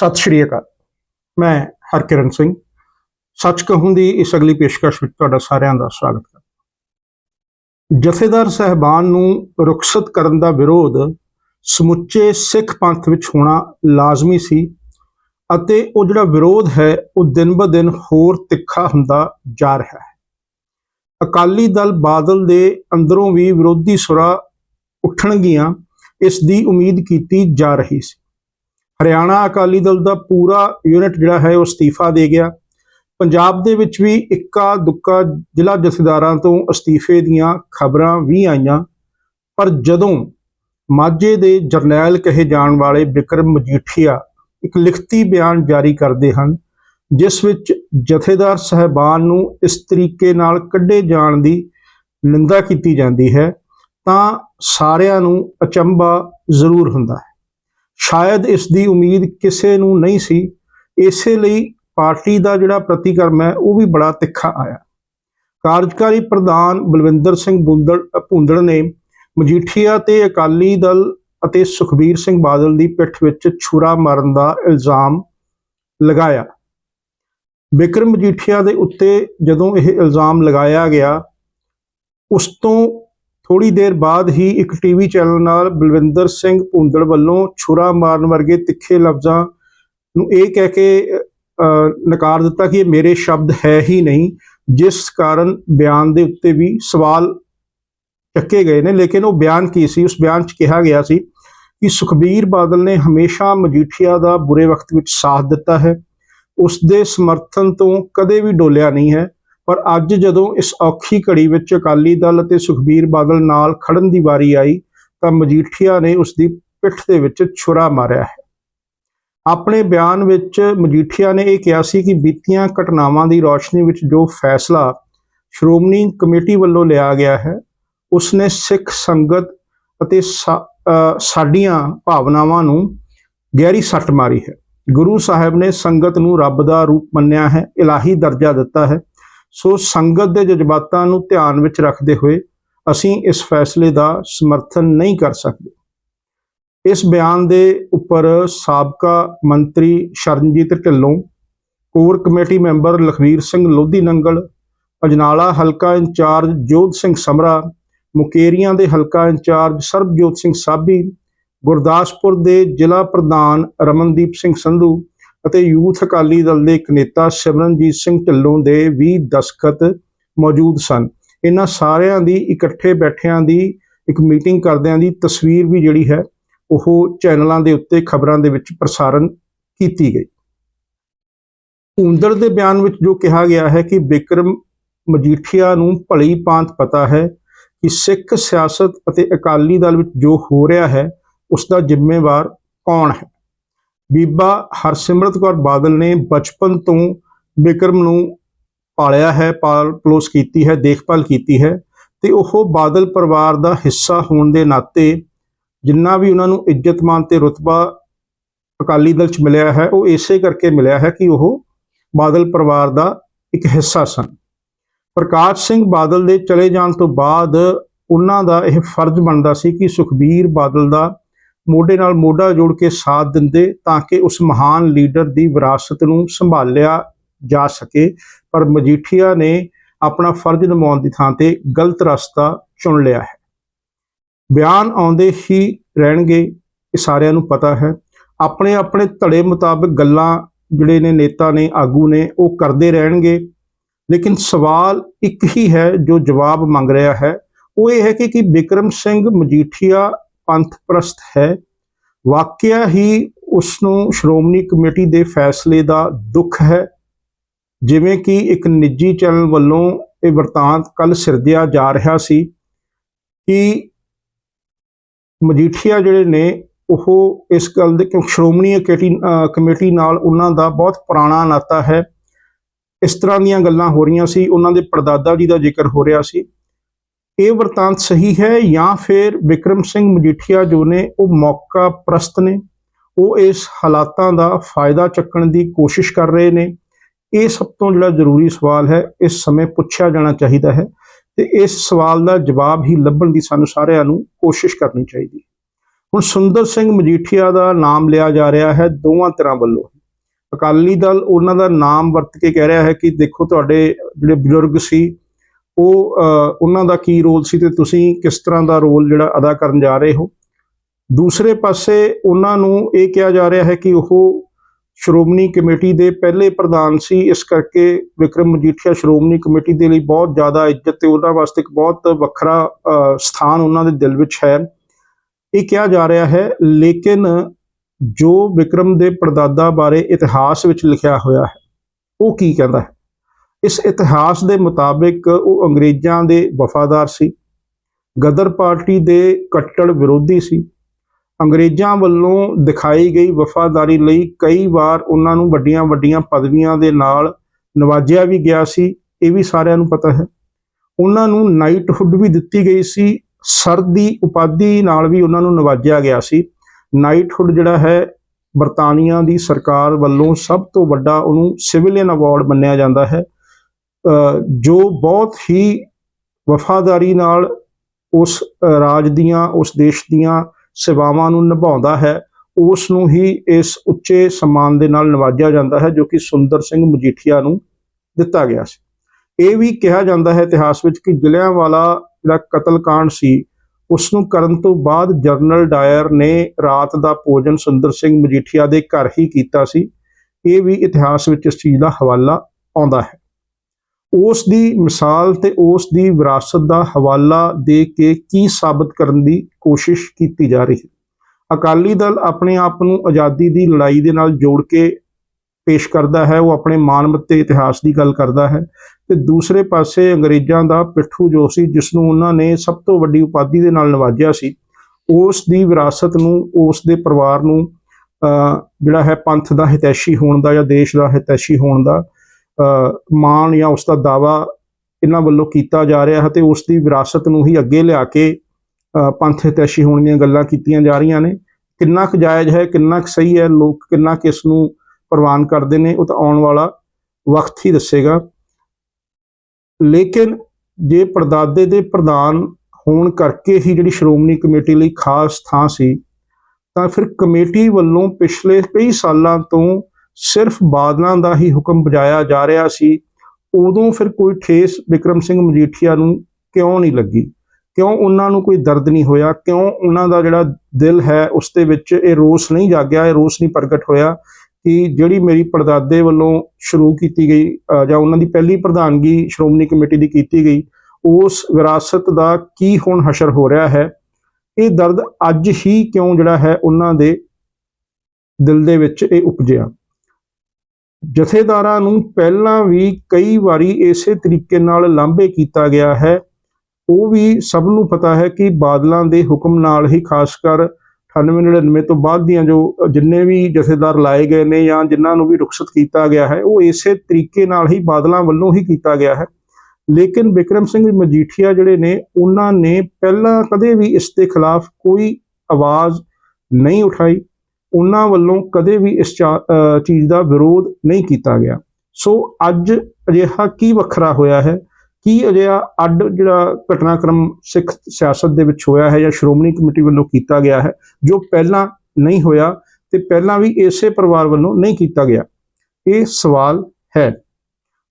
ਸਤਿ ਸ਼੍ਰੀ ਅਕਾਲ। ਮੈਂ ਹਰਕਿਰਨ ਸਿੰਘ। ਸੱਚ ਕਹੂੰ ਦੀ ਇਸ ਅਗਲੀ ਪੇਸ਼ਕਸ਼ ਵਿੱਚ ਤੁਹਾਡਾ ਸਾਰਿਆਂ ਦਾ ਸਵਾਗਤ ਹੈ। ਜਥੇਦਾਰ ਸਹਿਬਾਨ ਨੂੰ ਰੁਖਸਤ ਕਰਨ ਦਾ ਵਿਰੋਧ ਸਮੁੱਚੇ ਸਿੱਖ ਪੰਥ ਵਿੱਚ ਹੋਣਾ ਲਾਜ਼ਮੀ ਸੀ ਅਤੇ ਉਹ ਜਿਹੜਾ ਵਿਰੋਧ ਹੈ, ਉਹ ਦਿਨ-ਬ-ਦਿਨ ਹੋਰ ਤਿੱਖਾ ਹੁੰਦਾ ਜਾ ਰਿਹਾ ਹੈ। ਅਕਾਲੀ ਦਲ ਬਾਦਲ ਦੇ ਅੰਦਰੋਂ ਵੀ ਵਿਰੋਧੀ ਸੁਰਾਂ ਉੱਠਣਗੀਆਂ, ਇਸ ਦੀ ਉਮੀਦ ਕੀਤੀ ਜਾ ਰਹੀ ਸੀ। ਹਰਿਆਣਾ ਅਕਾਲੀ ਦਲ ਦਾ ਪੂਰਾ ਯੂਨਿਟ ਜਿਹੜਾ ਹੈ ਉਹ ਅਸਤੀਫਾ ਦੇ ਗਿਆ। ਪੰਜਾਬ ਦੇ ਵਿੱਚ ਵੀ ਇੱਕਾ ਦੁੱਕਾ ਜ਼ਿਲ੍ਹਾ ਜਥੇਦਾਰਾਂ ਤੋਂ ਅਸਤੀਫੇ ਦੀਆਂ ਖਬਰਾਂ ਵੀ ਆਈਆਂ। ਪਰ ਜਦੋਂ ਮਾਝੇ ਦੇ ਜਰਨੈਲ ਕਹੇ ਜਾਣ ਵਾਲੇ ਵਿਕਰਮ ਮਜੀਠੀਆ ਇੱਕ ਲਿਖਤੀ ਬਿਆਨ ਜਾਰੀ ਕਰਦੇ ਹਨ, ਜਿਸ ਵਿੱਚ ਜਥੇਦਾਰ ਸਹਿਬਾਨ ਨੂੰ ਇਸ ਤਰੀਕੇ ਨਾਲ ਕੱਢੇ ਜਾਣ ਦੀ ਨਿੰਦਾ ਕੀਤੀ ਜਾਂਦੀ ਹੈ, ਤਾਂ ਸਾਰਿਆਂ ਨੂੰ ਅਚੰਭਾ ਜ਼ਰੂਰ ਹੁੰਦਾ ਹੈ। ਸ਼ਾਇਦ ਇਸ ਦੀ ਉਮੀਦ ਕਿਸੇ ਨੂੰ ਨਹੀਂ ਸੀ। ਇਸੇ ਲਈ ਪਾਰਟੀ ਦਾ ਜਿਹੜਾ ਪ੍ਰਤੀਕਰਮ ਹੈ, ਉਹ ਵੀ ਬੜਾ ਤਿੱਖਾ ਆਇਆ। ਕਾਰਜਕਾਰੀ ਪ੍ਰਧਾਨ ਬਲਵਿੰਦਰ ਸਿੰਘ ਬੁੰਦੜ ਭੁੰਦੜ ਨੇ ਮਜੀਠੀਆ ਤੇ ਅਕਾਲੀ ਦਲ ਅਤੇ ਸੁਖਬੀਰ ਸਿੰਘ ਬਾਦਲ ਦੀ ਪਿੱਠ ਵਿੱਚ ਛੁਰਾ ਮਾਰਨ ਦਾ ਇਲਜ਼ਾਮ ਲਗਾਇਆ। ਬਿਕਰਮ ਮਜੀਠੀਆ ਦੇ ਉੱਤੇ ਜਦੋਂ ਇਹ ਇਲਜ਼ਾਮ ਲਗਾਇਆ ਗਿਆ, ਉਸ ਤੋਂ ਥੋੜੀ ਦੇਰ ਬਾਅਦ ਹੀ ਇੱਕ ਟੀਵੀ ਚੈਨਲ ਨਾਲ ਬਲਵਿੰਦਰ ਸਿੰਘ ਭੁੰਦੜ ਵੱਲੋਂ ਛੁਰਾ ਮਾਰਨ ਵਰਗੇ ਤਿੱਖੇ ਲਫ਼ਜ਼ਾਂ ਨੂੰ ਇਹ ਕਹਿ ਕੇ ਨਕਾਰ ਦਿੱਤਾ ਕਿ ਇਹ ਮੇਰੇ ਸ਼ਬਦ ਹੈ ਹੀ ਨਹੀਂ, ਜਿਸ ਕਾਰਨ ਬਿਆਨ ਦੇ ਉੱਤੇ ਵੀ ਸਵਾਲ ਚੱਕੇ ਗਏ ਨੇ। ਲੇਕਿਨ ਉਹ ਬਿਆਨ ਕੀ ਸੀ? ਉਸ ਬਿਆਨ 'ਚ ਕਿਹਾ ਗਿਆ ਸੀ ਕਿ ਸੁਖਬੀਰ ਬਾਦਲ ਨੇ ਹਮੇਸ਼ਾ ਮਜੀਠੀਆ ਦਾ ਬੁਰੇ ਵਕਤ ਵਿੱਚ ਸਾਥ ਦਿੱਤਾ ਹੈ। ਉਸ ਦੇ ਸਮਰਥਨ ਤੋਂ ਕਦੇ ਵੀ ਡੋਲਿਆ ਨਹੀਂ ਹੈ। ਪਰ ਅੱਜ ਜਦੋਂ ਇਸ ਔਖੀ ਘੜੀ ਵਿੱਚ ਅਕਾਲੀ ਦਲ ਅਤੇ ਸੁਖਬੀਰ ਬਾਦਲ ਨਾਲ ਖੜਨ ਦੀ ਵਾਰੀ ਆਈ, ਤਾਂ ਮਜੀਠੀਆ ਨੇ ਉਸ ਦੀ ਪਿੱਠ ਦੇ ਵਿੱਚ ਛੁਰਾ ਮਾਰਿਆ ਹੈ। ਆਪਣੇ ਬਿਆਨ ਵਿੱਚ ਮਜੀਠੀਆ ਨੇ ਇਹ ਕਿਹਾ ਸੀ ਕਿ ਬੀਤੀਆਂ ਘਟਨਾਵਾਂ ਦੀ ਰੌਸ਼ਨੀ ਵਿੱਚ ਜੋ ਫੈਸਲਾ ਸ਼੍ਰੋਮਣੀ ਕਮੇਟੀ ਵੱਲੋਂ ਲਿਆ ਗਿਆ ਹੈ ਉਸ ਨੇ ਸਿੱਖ ਸੰਗਤ ਅਤੇ ਸਾਡੀਆਂ ਭਾਵਨਾਵਾਂ ਨੂੰ ਗਹਿਰੀ ਸੱਟ ਮਾਰੀ ਹੈ। ਗੁਰੂ ਸਾਹਿਬ ਨੇ ਸੰਗਤ ਨੂੰ ਰੱਬ ਦਾ ਰੂਪ ਮੰਨਿਆ ਹੈ, ਇਲਾਹੀ ਦਰਜਾ ਦਿੱਤਾ ਹੈ ਸੋ ਸੰਗਤ ਦੇ ਜਜ਼ਬਾਤਾਂ ਨੂੰ ਧਿਆਨ ਵਿੱਚ ਰੱਖਦੇ ਹੋਏ ਅਸੀਂ ਇਸ ਫੈਸਲੇ ਦਾ ਸਮਰਥਨ ਨਹੀਂ ਕਰ ਸਕਦੇ। ਇਸ ਬਿਆਨ ਦੇ ਉੱਪਰ ਸਾਬਕਾ ਮੰਤਰੀ Sharanjit Dhillon core committee member Lakhvir Singh Lodhi Nangal, Ajnala ਹਲਕਾ ਇੰਚਾਰਜ ਜੋਧ ਸਿੰਘ ਸਮਰਾ, ਮੁਕੇਰੀਆਂ ਦੇ ਹਲਕਾ ਇੰਚਾਰਜ ਸਰਬਜੋਤ ਸਿੰਘ ਸਾਬੀ, ਗੁਰਦਾਸਪੁਰ ਦੇ ਜ਼ਿਲ੍ਹਾ ਪ੍ਰਧਾਨ ਰਮਨਦੀਪ ਸਿੰਘ ਸੰਧੂ ਅਤੇ ਯੂਥ ਅਕਾਲੀ ਦਲ ਦੇ ਇੱਕ ਨੇਤਾ ਸਿਮਰਨਜੀਤ ਸਿੰਘ ਢਿੱਲੋਂ ਦੇ ਵੀ ਦਸਖਤ ਮੌਜੂਦ ਸਨ। ਇਹਨਾਂ ਸਾਰਿਆਂ ਦੀ ਇਕੱਠੇ ਬੈਠਿਆਂ ਦੀ ਇੱਕ ਮੀਟਿੰਗ ਕਰਦਿਆਂ ਦੀ ਤਸਵੀਰ ਵੀ ਜਿਹੜੀ ਹੈ, ਉਹ ਚੈਨਲਾਂ ਦੇ ਉੱਤੇ ਖਬਰਾਂ ਦੇ ਵਿੱਚ ਪ੍ਰਸਾਰਣ ਕੀਤੀ ਗਈ। ਉਂਦਰ ਦੇ ਬਿਆਨ ਵਿੱਚ ਜੋ ਕਿਹਾ ਗਿਆ ਹੈ ਕਿ ਬਿਕਰਮ ਮਜੀਠੀਆ ਨੂੰ ਭਲੀ ਭਾਂਤ ਪਤਾ ਹੈ ਕਿ ਸਿੱਖ ਸਿਆਸਤ ਅਤੇ ਅਕਾਲੀ ਦਲ ਵਿੱਚ ਜੋ ਹੋ ਰਿਹਾ ਹੈ ਉਸ ਦਾ ਜ਼ਿੰਮੇਵਾਰ ਕੌਣ ਹੈ। ਬੀਬਾ ਹਰਸਿਮਰਤ ਕੌਰ ਬਾਦਲ ਨੇ ਬਚਪਨ ਤੋਂ ਬਿਕਰਮ ਨੂੰ ਪਾਲਿਆ ਹੈ, ਪਾਲ ਪਲੋਸ ਕੀਤੀ ਹੈ, ਦੇਖਭਾਲ ਕੀਤੀ ਹੈ ਤੇ ਉਹ ਬਾਦਲ ਪਰਿਵਾਰ ਦਾ ਹਿੱਸਾ ਹੋਣ ਦੇ ਨਾਤੇ ਜਿੰਨਾ ਵੀ ਉਹਨਾਂ ਨੂੰ ਇੱਜ਼ਤਮਾਨ ਤੇ ਰੁਤਬਾ ਅਕਾਲੀ ਦਲ ਚ ਮਿਲਿਆ ਹੈ, ਉਹ ਇਸੇ ਕਰਕੇ ਮਿਲਿਆ ਹੈ ਕਿ ਉਹ ਬਾਦਲ ਪਰਿਵਾਰ ਦਾ ਇੱਕ ਹਿੱਸਾ ਸਨ। ਪ੍ਰਕਾਸ਼ ਸਿੰਘ ਬਾਦਲ ਦੇ ਚਲੇ ਜਾਣ ਤੋਂ ਬਾਅਦ ਉਹਨਾਂ ਦਾ ਇਹ ਫਰਜ਼ ਬਣਦਾ ਸੀ ਕਿ ਸੁਖਬੀਰ ਬਾਦਲ ਦਾ ਮੋਢੇ ਨਾਲ ਮੋਢਾ ਜੋੜ ਕੇ ਸਾਥ ਦਿੰਦੇ ਤਾਂ ਕਿ ਉਸ ਮਹਾਨ ਲੀਡਰ ਦੀ ਵਿਰਾਸਤ ਨੂੰ ਸੰਭਾਲਿਆ ਜਾ ਸਕੇ। ਪਰ ਮਜੀਠੀਆ ਨੇ ਆਪਣਾ ਫਰਜ਼ ਨਿਭਾਉਣ ਦੀ ਥਾਂ ਤੇ ਗਲਤ ਰਸਤਾ ਚੁਣ ਲਿਆ ਹੈ। ਬਿਆਨ ਆਉਂਦੇ ਹੀ ਰਹਿਣਗੇ, ਇਹ ਸਾਰਿਆਂ ਨੂੰ ਪਤਾ ਹੈ। ਆਪਣੇ ਆਪਣੇ ਧੜੇ ਮੁਤਾਬਕ ਗੱਲਾਂ ਜਿਹੜੇ ਨੇ ਨੇਤਾ ਨੇ, ਆਗੂ ਨੇ, ਉਹ ਕਰਦੇ ਰਹਿਣਗੇ। ਲੇਕਿਨ ਸਵਾਲ ਇੱਕ ਹੀ ਹੈ ਜੋ ਜਵਾਬ ਮੰਗ ਰਿਹਾ ਹੈ। ਉਹ ਇਹ ਹੈ ਕਿ ਕੀ ਬਿਕਰਮ ਸਿੰਘ ਮਜੀਠੀਆ ਪੰਥ ਪ੍ਰਸਤ ਹੈ। ਵਾਕਿਆ ਹੀ ਉਸ ਨੂੰ ਸ਼੍ਰੋਮਣੀ ਕਮੇਟੀ ਦੇ ਫੈਸਲੇ ਦਾ ਦੁੱਖ ਹੈ। ਜਿਵੇਂ ਕਿ ਇੱਕ ਨਿੱਜੀ ਚੈਨਲ ਵੱਲੋਂ ਇਹ ਵਰਤਾਂਤ ਕੱਲ ਸਿਰਦਿਆ ਜਾ ਰਿਹਾ ਸੀ ਕਿ ਮਜੀਠੀਆ ਜਿਹੜੇ ਨੇ, ਉਹ ਇਸ ਗੱਲ ਦੇ ਕਿਉਂਕਿ ਸ਼੍ਰੋਮਣੀ ਕਮੇਟੀ ਕਮੇਟੀ ਨਾਲ ਉਹਨਾਂ ਦਾ ਬਹੁਤ ਪੁਰਾਣਾ ਨਾਤਾ ਹੈ। ਇਸ ਤਰ੍ਹਾਂ ਦੀਆਂ ਗੱਲਾਂ ਹੋ ਰਹੀਆਂ ਸੀ। ਉਹਨਾਂ ਦੇ ਪੜਦਾਦਾ ਜੀ ਦਾ ਜ਼ਿਕਰ ਹੋ ਰਿਹਾ ਸੀ। ਇਹ ਵਰਤਾਂਤ ਸਹੀ ਹੈ ਜਾਂ ਫਿਰ ਵਿਕਰਮ ਸਿੰਘ ਮਜੀਠੀਆ ਜੋ ਨੇ ਉਹ ਮੌਕਾ ਪ੍ਰਸਤ ਨੇ, ਉਹ ਇਸ ਹਾਲਾਤਾਂ ਦਾ ਫਾਇਦਾ ਚੱਕਣ ਦੀ ਕੋਸ਼ਿਸ਼ ਕਰ ਰਹੇ ਨੇ। ਇਹ ਸਭ ਤੋਂ ਜਿਹੜਾ ਜ਼ਰੂਰੀ ਸਵਾਲ ਹੈ, ਇਸ ਸਮੇਂ ਪੁੱਛਿਆ ਜਾਣਾ ਚਾਹੀਦਾ ਹੈ ਤੇ ਇਸ ਸਵਾਲ ਦਾ ਜਵਾਬ ਹੀ ਲੱਭਣ ਦੀ ਸਾਨੂੰ ਸਾਰਿਆਂ ਨੂੰ ਕੋਸ਼ਿਸ਼ ਕਰਨੀ ਚਾਹੀਦੀ ਹੈ। ਹੁਣ ਸੁੰਦਰ ਸਿੰਘ ਮਜੀਠੀਆ ਦਾ ਨਾਮ ਲਿਆ ਜਾ ਰਿਹਾ ਹੈ ਦੋਵਾਂ ਤਰ੍ਹਾਂ ਵੱਲੋਂ। ਅਕਾਲੀ ਦਲ ਉਹਨਾਂ ਦਾ ਨਾਮ ਵਰਤ ਕੇ ਕਹਿ ਰਿਹਾ ਹੈ ਕਿ ਦੇਖੋ ਤੁਹਾਡੇ ਜਿਹੜੇ ਬਜ਼ੁਰਗ ਸੀ ਉਹ ਉਹਨਾਂ ਦਾ ਕੀ ਰੋਲ ਸੀ ਤੇ ਤੁਸੀਂ ਕਿਸ ਤਰ੍ਹਾਂ ਦਾ ਰੋਲ ਜਿਹੜਾ ਅਦਾ ਕਰਨ ਜਾ ਰਹੇ ਹੋ? ਦੂਸਰੇ ਪਾਸੇ ਉਹਨਾਂ ਨੂੰ ਇਹ ਕਿਹਾ ਜਾ ਰਿਹਾ ਹੈ ਕਿ ਉਹ ਸ਼੍ਰੋਮਣੀ ਕਮੇਟੀ ਦੇ ਪਹਿਲੇ ਪ੍ਰਧਾਨ ਸੀ, ਇਸ ਕਰਕੇ ਵਿਕਰਮ ਮਜੀਠੀਆ ਸ਼੍ਰੋਮਣੀ ਕਮੇਟੀ ਦੇ ਲਈ ਬਹੁਤ ਜ਼ਿਆਦਾ ਇੱਜ਼ਤ ਤੇ ਉਹਨਾਂ ਵਾਸਤੇ ਇੱਕ ਬਹੁਤ ਵੱਖਰਾ ਸਥਾਨ ਉਹਨਾਂ ਦੇ ਦਿਲ ਵਿੱਚ ਹੈ। ਇਹ ਕਿਹਾ ਜਾ ਰਿਹਾ ਹੈ, ਲੇਕਿਨ ਜੋ ਵਿਕਰਮ ਦੇ ਪੜਦਾਦਾ ਬਾਰੇ ਇਤਿਹਾਸ ਵਿੱਚ ਲਿਖਿਆ ਹੋਇਆ ਹੈ, ਉਹ ਕੀ ਕਹਿੰਦਾ ਹੈ? ਇਸ ਇਤਿਹਾਸ ਦੇ ਮੁਤਾਬਿਕ ਉਹ ਅੰਗਰੇਜ਼ਾਂ ਦੇ ਵਫਾਦਾਰ ਸੀ। ਗਦਰ ਪਾਰਟੀ ਦੇ ਕੱਟੜ ਵਿਰੋਧੀ ਸੀ। ਅੰਗਰੇਜ਼ਾਂ ਵੱਲੋਂ ਦਿਖਾਈ ਗਈ ਵਫਾਦਾਰੀ ਲਈ ਕਈ ਵਾਰ ਉਹਨਾਂ ਨੂੰ ਵੱਡੀਆਂ ਵੱਡੀਆਂ ਪਦਵੀਆਂ ਦੇ ਨਾਲ ਨਵਾਜਿਆ ਵੀ ਗਿਆ ਸੀ, ਇਹ ਵੀ ਸਾਰਿਆਂ ਨੂੰ ਪਤਾ ਹੈ। ਉਹਨਾਂ ਨੂੰ ਨਾਈਟਹੁੱਡ ਵੀ ਦਿੱਤੀ ਗਈ ਸੀ, ਸਰ ਦੀ ਉਪਾਧੀ ਨਾਲ ਵੀ ਉਹਨਾਂ ਨੂੰ ਨਵਾਜਿਆ ਗਿਆ ਸੀ। ਨਾਈਟਹੁੱਡ ਜਿਹੜਾ ਹੈ, ਬਰਤਾਨੀਆ ਦੀ ਸਰਕਾਰ ਵੱਲੋਂ ਸਭ ਤੋਂ ਵੱਡਾ ਉਹਨੂੰ ਸਿਵਿਲੀਅਨ ਅਵਾਰਡ ਮੰਨਿਆ ਜਾਂਦਾ ਹੈ। ਜੋ ਬਹੁਤ ਹੀ ਵਫਾਦਾਰੀ ਨਾਲ ਉਸ ਰਾਜ ਦੀਆਂ, ਉਸ ਦੇਸ਼ ਦੀਆਂ ਸੇਵਾਵਾਂ ਨੂੰ ਨਿਭਾਉਂਦਾ ਹੈ, ਉਸ ਨੂੰ ਹੀ ਇਸ ਉੱਚੇ ਸਨਮਾਨ ਦੇ ਨਾਲ ਨਵਾਜਿਆ ਜਾਂਦਾ ਹੈ, ਜੋ ਕਿ ਸੁੰਦਰ ਸਿੰਘ ਮਜੀਠੀਆ ਨੂੰ ਦਿੱਤਾ ਗਿਆ ਸੀ। ਇਹ ਵੀ ਕਿਹਾ ਜਾਂਦਾ ਹੈ ਇਤਿਹਾਸ ਵਿੱਚ ਕਿ ਜਲਿਆਂਵਾਲਾ ਜਿਹੜਾ ਕਤਲकांड ਸੀ, ਉਸ ਨੂੰ ਕਰਨ ਤੋਂ ਬਾਅਦ ਜਨਰਲ ਡਾਇਰ ਨੇ ਰਾਤ ਦਾ ਭੋਜਨ ਸੁੰਦਰ ਸਿੰਘ ਮਜੀਠੀਆ ਦੇ ਘਰ ਹੀ ਕੀਤਾ ਸੀ। ਇਹ ਵੀ ਇਤਿਹਾਸ ਵਿੱਚ ਇਸ ਚੀਜ਼ ਦਾ ਹਵਾਲਾ ਆਉਂਦਾ ਹੈ। ਉਸ ਦੀ ਮਿਸਾਲ ਤੇ ਉਸ ਦੀ ਵਿਰਾਸਤ ਦਾ ਹਵਾਲਾ ਦੇ ਕੇ ਕੀ ਸਾਬਤ ਕਰਨ ਦੀ ਕੋਸ਼ਿਸ਼ ਕੀਤੀ ਜਾ ਰਹੀ ਹੈ। ਅਕਾਲੀ ਦਲ ਆਪਣੇ ਆਪ ਨੂੰ ਆਜ਼ਾਦੀ ਦੀ ਲੜਾਈ ਦੇ ਨਾਲ ਜੋੜ ਕੇ ਪੇਸ਼ ਕਰਦਾ ਹੈ, ਉਹ ਆਪਣੇ ਮਾਨਮੱਤੇ ਇਤਿਹਾਸ ਦੀ ਗੱਲ ਕਰਦਾ ਹੈ ਤੇ ਦੂਸਰੇ ਪਾਸੇ ਅੰਗਰੇਜ਼ਾਂ ਦਾ ਪਿੱਠੂ ਜੋ ਸੀ, ਜਿਸ ਨੂੰ ਉਹਨਾਂ ਨੇ ਸਭ ਤੋਂ ਵੱਡੀ ਉਪਾਧੀ ਦੇ ਨਾਲ ਨਵਾਜਿਆ ਸੀ, ਉਸ ਦੀ ਵਿਰਾਸਤ ਨੂੰ, ਉਸ ਦੇ ਪਰਿਵਾਰ ਨੂੰ ਜਿਹੜਾ ਹੈ ਪੰਥ ਦਾ ਹਿਤੈਸ਼ੀ ਹੋਣ ਦਾ ਜਾਂ ਦੇਸ਼ ਦਾ ਹਿਤੈਸ਼ੀ ਹੋਣ ਦਾ ਮਾਣ ਜਾਂ ਉਸ ਦਾ ਦਾਵਾ ਇਹਨਾਂ ਵੱਲੋਂ ਕੀਤਾ ਜਾ ਰਿਹਾ ਹੈ ਤੇ ਉਸ ਦੀ ਵਿਰਾਸਤ ਨੂੰ ਹੀ ਅੱਗੇ ਲਿਆ ਕੇ ਅਹ, ਪੰਥ ਹਿਤੈਸ਼ੀ ਹੋਣ ਦੀਆਂ ਗੱਲਾਂ ਕੀਤੀਆਂ ਜਾ ਰਹੀਆਂ ਨੇ। ਕਿੰਨਾ ਕੁ ਜਾਇਜ਼ ਹੈ ਕਿੰਨਾ ਕੁ ਸਹੀ ਹੈ ਲੋਕ ਕਿੰਨਾ ਕੁ ਇਸ ਨੂੰ ਪ੍ਰਵਾਨ ਕਰਦੇ ਨੇ ਉਹ ਤਾਂ ਆਉਣ ਵਾਲਾ ਵਕਤ ਹੀ ਦੱਸੇਗਾ। ਲੇਕਿਨ ਜੇ ਪਰਦਾਦੇ ਦੇ ਪ੍ਰਧਾਨ ਹੋਣ ਕਰਕੇ ਹੀ ਜਿਹੜੀ ਸ਼੍ਰੋਮਣੀ ਕਮੇਟੀ ਲਈ ਖਾਸ ਥਾਂ ਸੀ ਤਾਂ ਫਿਰ ਕਮੇਟੀ ਵੱਲੋਂ ਪਿਛਲੇ ਕਈ ਸਾਲਾਂ ਤੋਂ ਸਿਰਫ ਬਾਦਲਾਂ ਦਾ ਹੀ ਹੁਕਮ ਬਜਾਇਆ ਜਾ ਰਿਹਾ ਸੀ, ਉਦੋਂ ਫਿਰ ਕੋਈ ਠੇਸ ਵਿਕਰਮ ਸਿੰਘ ਮਜੀਠੀਆ ਨੂੰ ਕਿਉਂ ਨਹੀਂ ਲੱਗੀ? ਕਿਉਂ ਉਹਨਾਂ ਨੂੰ ਕੋਈ ਦਰਦ ਨਹੀਂ ਹੋਇਆ? ਕਿਉਂ ਉਹਨਾਂ ਦਾ ਜਿਹੜਾ ਦਿਲ ਹੈ ਉਸ ਦੇ ਵਿੱਚ ਇਹ ਰੋਸ ਨਹੀਂ ਜਾਗਿਆ, ਇਹ ਰੋਸ ਨਹੀਂ ਪ੍ਰਗਟ ਹੋਇਆ ਕਿ ਜਿਹੜੀ ਮੇਰੀ ਪੜਦਾਦੇ ਵੱਲੋਂ ਸ਼ੁਰੂ ਕੀਤੀ ਗਈ ਜਾਂ ਉਹਨਾਂ ਦੀ ਪਹਿਲੀ ਪ੍ਰਧਾਨਗੀ ਸ਼੍ਰੋਮਣੀ ਕਮੇਟੀ ਦੀ ਕੀਤੀ ਗਈ, ਉਸ ਵਿਰਾਸਤ ਦਾ ਕੀ ਹੁਣ ਹਸ਼ਰ ਹੋ ਰਿਹਾ ਹੈ? ਇਹ ਦਰਦ ਅੱਜ ਹੀ ਕਿਉਂ ਜਿਹੜਾ ਹੈ ਉਹਨਾਂ ਦੇ ਦਿਲ ਦੇ ਵਿੱਚ ਇਹ ਉਪਜਿਆ? ਜਥੇਦਾਰਾਂ ਨੂੰ ਪਹਿਲਾਂ ਵੀ ਕਈ ਵਾਰੀ ਇਸੇ ਤਰੀਕੇ ਨਾਲ ਲਾਂਭੇ ਕੀਤਾ ਗਿਆ ਹੈ। ਉਹ ਵੀ ਸਭ ਨੂੰ ਪਤਾ ਹੈ ਕਿ ਬਾਦਲਾਂ ਦੇ ਹੁਕਮ ਨਾਲ ਹੀ, ਖਾਸ ਕਰ 98-99 ਤੋਂ ਬਾਅਦ ਦੀਆਂ ਜੋ ਜਿੰਨੇ ਵੀ ਜਥੇਦਾਰ ਲਾਏ ਗਏ ਨੇ ਜਾਂ ਜਿਨ੍ਹਾਂ ਨੂੰ ਵੀ ਰੁਖਸਤ ਕੀਤਾ ਗਿਆ ਹੈ, ਉਹ ਇਸੇ ਤਰੀਕੇ ਨਾਲ ਹੀ ਬਾਦਲਾਂ ਵੱਲੋਂ ਹੀ ਕੀਤਾ ਗਿਆ ਹੈ। ਲੇਕਿਨ ਵਿਕਰਮ ਸਿੰਘ ਮਜੀਠੀਆ ਜਿਹੜੇ ਨੇ, ਉਹਨਾਂ ਨੇ ਪਹਿਲਾਂ ਕਦੇ ਵੀ ਇਸ ਦੇ ਖਿਲਾਫ ਕੋਈ ਆਵਾਜ਼ ਨਹੀਂ ਉਠਾਈ। ਉਹਨਾਂ ਵੱਲੋਂ ਕਦੇ ਵੀ ਇਸ ਚਾ- ਚੀਜ਼ ਦਾ ਵਿਰੋਧ ਨਹੀਂ ਕੀਤਾ ਗਿਆ। ਸੋ ਅੱਜ ਅਜਿਹਾ ਕੀ ਵੱਖਰਾ ਹੋਇਆ ਹੈ? ਕੀ ਅਜਿਹਾ ਅੱਡ ਜਿਹੜਾ ਘਟਨਾਕ੍ਰਮ ਸਿੱਖ ਸਿਆਸਤ ਦੇ ਵਿੱਚ ਹੋਇਆ ਹੈ ਜਾਂ ਸ਼੍ਰੋਮਣੀ ਕਮੇਟੀ ਵੱਲੋਂ ਕੀਤਾ ਗਿਆ ਹੈ, ਜੋ ਪਹਿਲਾਂ ਨਹੀਂ ਹੋਇਆ ਤੇ ਪਹਿਲਾਂ ਵੀ ਇਸੇ ਪਰਿਵਾਰ ਵੱਲੋਂ ਨਹੀਂ ਕੀਤਾ ਗਿਆ? ਇਹ ਸਵਾਲ ਹੈ।